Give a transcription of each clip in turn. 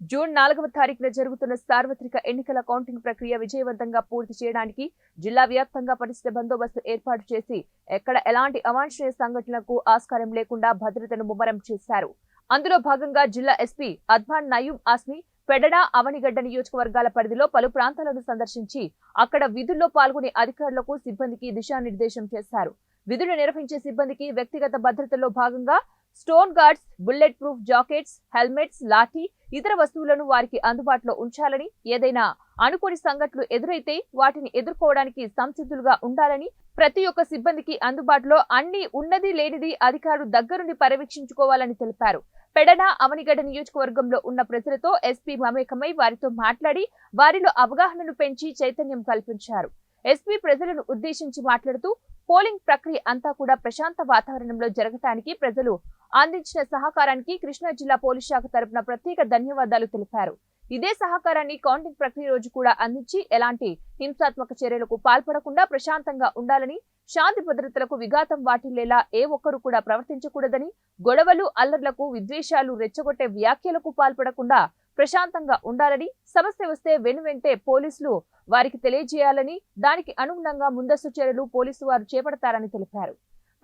June నాలుగవ తారీఖున జరుగుతున్న సార్వత్రిక ఎన్నికల కౌంటింగ్ ప్రక్రియ విజయవంతంగా పూర్తి చేయడానికి జిల్లా వ్యాప్తంగా పరిస్థితి బందోబస్తు ఏర్పాటు చేసి ఎక్కడ ఎలాంటి అవాంఛనీయ సంఘటనలకు ఆస్కారం లేకుండా భద్రతను ముమ్మరం చేశారు. అందులో భాగంగా జిల్లా ఎస్పీ అద్మాన్ నయూం ఆస్మి పెడడ అవనిగడ్డ నియోజకవర్గాల పరిధిలో పలు ప్రాంతాలను సందర్శించి అక్కడ విధుల్లో పాల్గొనే అధికారులకు సిబ్బందికి దిశానిర్దేశం చేశారు. విధులు నిర్వహించే సిబ్బందికి వ్యక్తిగత భద్రతలో భాగంగా stone guards bullet proof jackets helmets lathi ఇతర వస్తువులను వారికి అందుబాటులో ఉంచాలని ఏదైనా అనుకోని సంఘటనలు ఎదురైతే వాటిని ఎదుర్కోవడానికి సంసిద్ధులుగా ఉండాలని ప్రతి ఒక్క సిబ్బందికి అందుబాటులో అన్ని ఉన్నది లేనిది అధికారులు దగ్గరుండి పర్యవేక్షించుకోవాలని తెలిపారు. పెడన అవనిగడ్డ నియోజకవర్గంలో ఉన్న ప్రజలతో ఎస్పీ మమేకమై వారితో మాట్లాడి వారిలో అవగాహనను పెంచి చైతన్యం కల్పించారు. ఎస్పీ ప్రజలను ఉద్దేశించి మాట్లాడుతూ పోలింగ్ ప్రక్రియ అంతా కూడా ప్రశాంత వాతావరణంలో జరగటానికి ప్రజలు అందించిన సహకారానికి కృష్ణా జిల్లా పోలీస్ శాఖ తరపున ప్రత్యేక ధన్యవాదాలు తెలిపారు. ఇదే సహకారాన్ని కౌంటింగ్ ప్రక్రియ రోజు కూడా అందించి ఎలాంటి హింసాత్మక చర్యలకు పాల్పడకుండా ప్రశాంతంగా ఉండాలని శాంతి భద్రతలకు విఘాతం వాటిల్లేలా ఏ ఒక్కరూ కూడా ప్రవర్తించకూడదని గొడవలు అల్లర్లకు విద్వేషాలు రెచ్చగొట్టే వ్యాఖ్యలకు పాల్పడకుండా ప్రశాంతంగా ఉండాలని సమస్య వస్తే వెనువెంటే పోలీసులు వారికి తెలియజేయాలని దానికి అనుగుణంగా ముందస్తు చర్యలు పోలీసు వారు చేపడతారని తెలిపారు.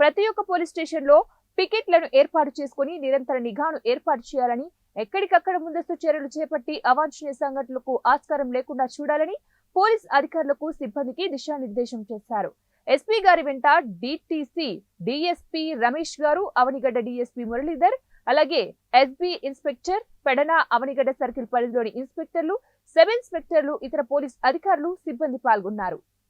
ప్రతి ఒక్క పోలీస్ స్టేషన్లో పికెట్లను ఏర్పాటు చేసుకుని నిరంతర నిఘాను ఏర్పాటు చేయాలని ఎక్కడికక్కడ ముందస్తు చర్యలు చేపట్టి అవాంఛనీయ సంఘటనలకు ఆస్కారం లేకుండా చూడాలని పోలీస్ అధికారులకు సిబ్బందికి దిశానిర్దేశం చేశారు. ఎస్పీ గారి వెంట డిటిసి డిఎస్పీ రమేష్ గారు అవనిగడ్డ డిఎస్పీ మురళీధర్ అలాగే SB inspector Pedana Avanigadda circle పరిధిలోని ఇన్స్పెక్టర్లు సబ్ ఇన్స్పెక్టర్లు ఇతర పోలీస్ అధికారులు సిబ్బంది పాల్గొన్నారు.